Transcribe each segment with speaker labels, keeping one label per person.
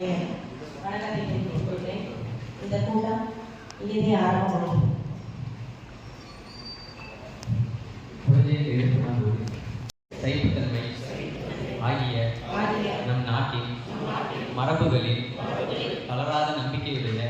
Speaker 1: வணக்கத்தை தெரிவித்துக் கொள்கிறேன் இந்த கூட்டம் இனிதே ஆரம்பமாகும்
Speaker 2: ஆகிய
Speaker 1: ஆகிய
Speaker 2: நம் நாட்டின் மரபுகளில் தளராத நம்பிக்கையுடைய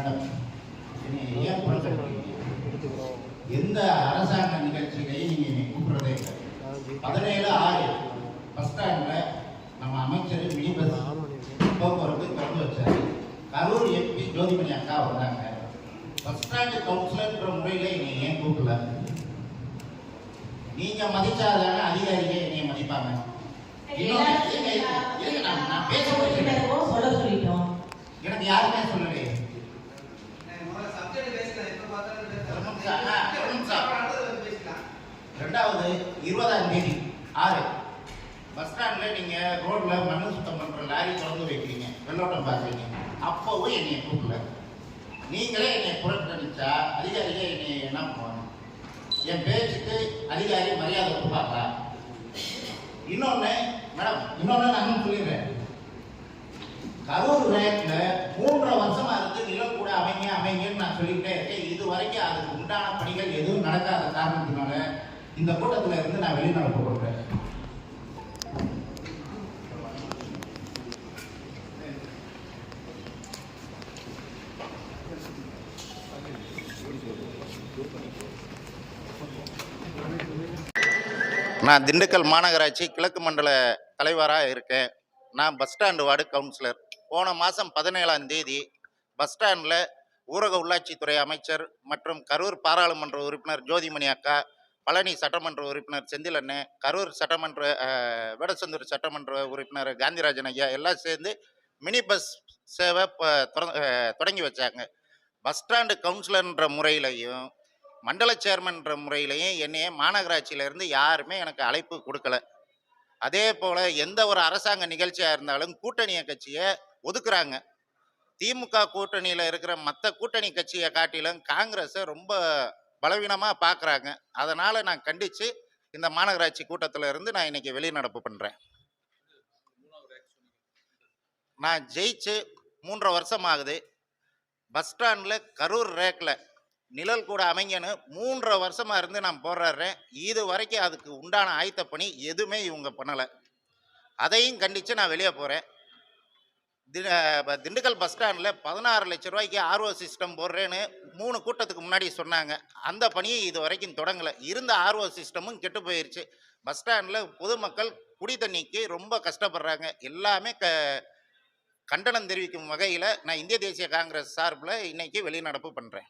Speaker 3: மேடம். என்னை ஏன் புறக்கணிக்கிறீங்க எந்த அரசாங்க நிகழ்ச்சிகளையும் நீங்கள் என்னை கூப்பிடுறதே இல்லை. பதினேழு ஆறு. பஸ் ஸ்டாண்டில் நம்ம அமைச்சர் மினி பஸ் போக்குவரத்து திறந்து வச்சார். கரூர் எம்பி ஜோதிமணி அக்கா வந்தாங்க. பஸ் ஸ்டாண்டு கவுன்சிலர்ன்ற முறையில் என்னை ஏன் கூப்பிடல? நீங்க மதிச்சாதான அதிகாரிகள் என்னைய மதிப்பாங்க. இன்னும் ரெண்டாவது இருபதாம் தேதி ஆறு. பஸ் ஸ்டாண்ட்ல நீங்க ரோட்ல மண்ணு சுத்தம் பண்ற லாரி திறந்து வைக்கிறீங்க. வெள்ளோட்டம் பார்க்குறீங்க. அப்பவும் என்னைய கூப்பிடல. நீங்களே என்னை புறக்கணிச்சா அதிகாரிகள் என்னை என்ன பண்ணுவாங்க? என் பேச்சுக்கு அதிகாரி மரியாதை கொடுப்பாங்களா? இன்னொன்னு மேடம் இன்னொன்னு நான் சொல்லிடுறேன். கரூர் நேரத்தில் மூன்றரை வருஷமா இருந்து நிலம் கூட அமைங்க அமைங்கன்னு நான் சொல்லிக்கிட்டே இருக்கேன் இது வரைக்கும் அதுக்கு உண்டான பணிகள் எதுவும் நடக்காத காரணத்தினால இந்த கூட்டத்தில் இருந்து நான் வெளிநடப்பு கொடுக்குறேன் நான் திண்டுக்கல் மாநகராட்சி கிழக்கு மண்டல தலைவராக இருக்கேன். நான் பஸ் ஸ்டாண்டு வார்டு கவுன்சிலர். போன மாதம் பதினேழாம் தேதி பஸ் ஸ்டாண்டில் ஊரக உள்ளாட்சித்துறை அமைச்சர் மற்றும் கரூர் பாராளுமன்ற உறுப்பினர் ஜோதிமணி அக்கா பழனி சட்டமன்ற உறுப்பினர் செந்திலண்ணு கரூர் சட்டமன்ற வேடச்சந்தூர் சட்டமன்ற உறுப்பினர் காந்திராஜன் ஐயா எல்லாம் சேர்ந்து மினி பஸ் சேவை இப்போ தொடங்கி வச்சாங்க. பஸ் ஸ்டாண்டு கவுன்சிலர்ன்ற முறையிலையும் மண்டல சேர்மன்ற முறையிலையும் என்னைய மாநகராட்சியிலேருந்து யாருமே எனக்கு அழைப்பு கொடுக்கல. அதே போல் எந்த ஒரு அரசாங்க நிகழ்ச்சியாக இருந்தாலும் கூட்டணிய கட்சியை ஒதுக்குறாங்க. திமுக கூட்டணியில் இருக்கிற மற்ற கூட்டணி கட்சியை காட்டிலும் காங்கிரஸை ரொம்ப பலவீனமாக பார்க்குறாங்க அதனால் நான் கண்டித்து இந்த மாநகராட்சி கூட்டத்தில் இருந்து நான் இன்றைக்கி வெளிநடப்பு பண்ணுறேன் நான் ஜெயிச்சு மூன்றரை வருஷம் ஆகுது. பஸ் ஸ்டாண்டில் கரூர் ரேக்கில் நிழல் கூட அமைங்கன்னு மூன்றரை வருஷமாக இருந்து நான் போராடுறேன். இது வரைக்கும் அதுக்கு உண்டான ஆயத்த பணி எதுவுமே இவங்க பண்ணலை. அதையும் கண்டித்து நான் வெளியே போகிறேன் திண்டுக்கல் பஸ் ஸ்டாண்டில் பதினாறு லட்ச ரூபாய்க்கு ஆர்ஓ சிஸ்டம் போடுறேன்னு மூணு கூட்டத்துக்கு முன்னாடி சொன்னாங்க. அந்த பணியை இது வரைக்கும் தொடங்கலை. இருந்த ஆர்ஓ சிஸ்டமும் கெட்டு போயிடுச்சு பஸ் ஸ்டாண்டில் பொதுமக்கள் குடி தண்ணிக்கு ரொம்ப கஷ்டப்படுறாங்க. எல்லாமே க கண்டனம் தெரிவிக்கும் வகையில் நான் இந்திய தேசிய காங்கிரஸ் சார்பில் இன்றைக்கி வெளிநடப்பு பண்ணுறேன்